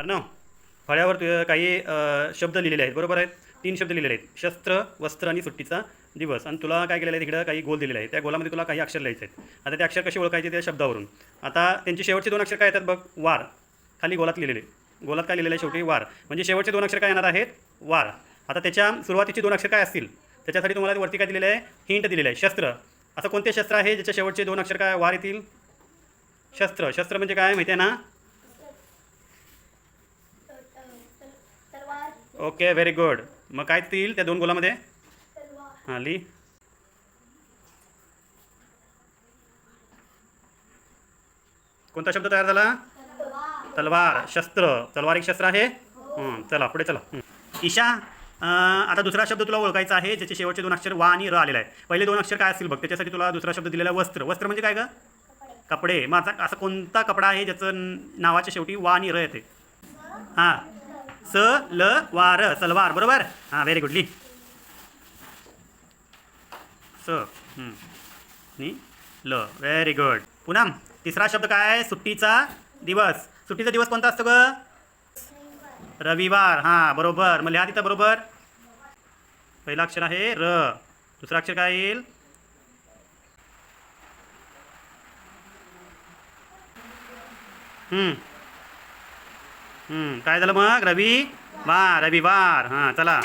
अर्णव फळ्यावर तु काही शब्द लिहिलेले आहेत बरोबर आहेत? तीन शब्द लिहिलेले आहेत. शस्त्र वस्त्र आणि सुट्टीचा दिवस. आणि तुला काय केलेलं आहे तिकडं? काही गोल दिलेला आहे त्या गोलामध्ये तुला काही अक्षर लिहायचे आहेत. आता ते अक्षर कसे ओळखायचे त्या शब्दावरून? आता त्यांची शेवटचे दोन अक्षर काय येतात बघ? वार. खाली गोलात लिहिलेले. गोलात काय लिहिलेलं आहे शेवटी? वार. म्हणजे शेवटचे दोन अक्षर काय येणार आहेत? वार. आता त्याच्या सुरुवातीची दोन अक्षर काय असतील? त्याच्यासाठी तुम्हाला वरती काय दिलेलं आहे? हिंट दिलेलं आहे. शस्त्र. असं कोणते शस्त्र आहे ज्याच्या शेवटचे दोन अक्षर काय? वार येतील? शस्त्र. शस्त्र म्हणजे काय माहिती आहे ना? ओके व्हेरी गुड मग काय येईल त्या दोन गोलामध्ये? हां ली. कोणता शब्द तयार झाला? तलवार शस्त्र. तलवार एक शस्त्र आहे? चला पुढे चला. ईशा आता दुसरा शब्द तुला ओळखायचा आहे ज्याचे शेवटचे दोन अक्षर वा आणि र आलेला आहे. पहिले दोन अक्षर काय असतील बघ त्याच्यासाठी तुला दुसरा शब्द दिलेला वस्त्र. वस्त्र म्हणजे काय ग? कपडे. मग असा कोणता कपडा आहे ज्याचं नावाच्या शेवटी वा आणि र येते? हां. स ल वार सलवार बरोबर? हां व्हेरी गुड ली. स नी ल व्हेरी गुड पुन्हा तिसरा शब्द काय? आहे? सुट्टीचा दिवस. सुट्टीचा दिवस कोणता असतो ग? रविवार. हां बरोबर. मग लिहा तिथं बरोबर. पहिला अक्षर आहे र. दुसरा अक्षर काय येईल? हम्म. काय झालं मग? रवी? वा रविवार. हां चला.